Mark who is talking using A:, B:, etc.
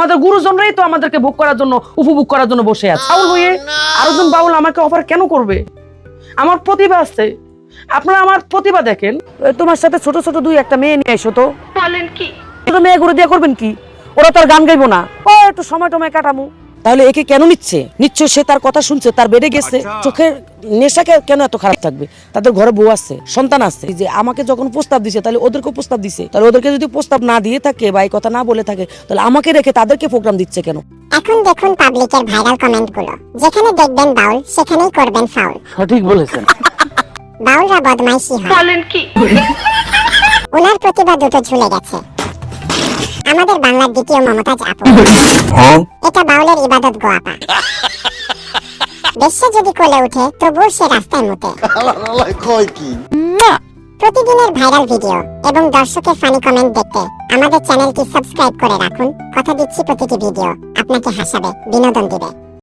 A: আমাদের গুরুজনরাই তো আমাদেরকে ভোগ করার জন্য উপভোগ করার জন্য বসে আছে। বাউল হয়ে আরেকজন বাউল আমাকে অফার কেন করবে? আমার প্রতিভা আছে। আপনারা আমার প্রতিভা দেখেন। তোমার সাথে ছোট ছোট দুই একটা মেয়ে নিয়ে এসো তো।
B: বলেন কি?
A: ছোট মেয়েগুলো দিয়ে করবেন কি? ওরা তো আর গান গাইবো না। ও একটু সময় টময় কাটামু। তাহলে একে কেন নিচ্ছে? নিশ্চয় সে তার কথা শুনছে তার বেড়ে গেছে চোখের নেশাকে কেন এত খারাপ থাকবে? তাদের ঘরে বউ আছে সন্তান আছে। যে আমাকে যখন প্রস্তাব দিছে তাহলে ওদেরকেও প্রস্তাব দিছে। তাহলে ওদেরকে যদি প্রস্তাব না দিয়ে থাকে বা এই কথা না বলে থাকে তাহলে আমাকে রেখে তাদেরকে প্রোগ্রাম দিচ্ছে কেন?
C: এখন দেখুন পাবলিকের ভাইরাল কমেন্টগুলো। যেখানে দেখবেন বাউল সেখানেই করবেন ফাউল।
A: সঠিক বলেছেন।
C: বাউলরা বদমাইশি হয়।
B: বলেন কি?
C: ওনার প্রতিভা দুটো ঝুলে গেছে। আমাদের বাংলার দ্বিতীয় মমতাজ আপু। এটা বাউলের ইবাদত গো আপা। বেশ্যা যদি কোলে উঠে তবুও সে রাস্তায় মুতে
D: কি?
C: প্রতিদিনের ভাইরাল ভিডিও এবং দর্শকের ফানি কমেন্ট দেখতে আমাদের চ্যানেলটি সাবস্ক্রাইব করে রাখুন। কথা দিচ্ছি প্রতিটি ভিডিও। আপনাকে হাসাবে বিনোদন দিবে।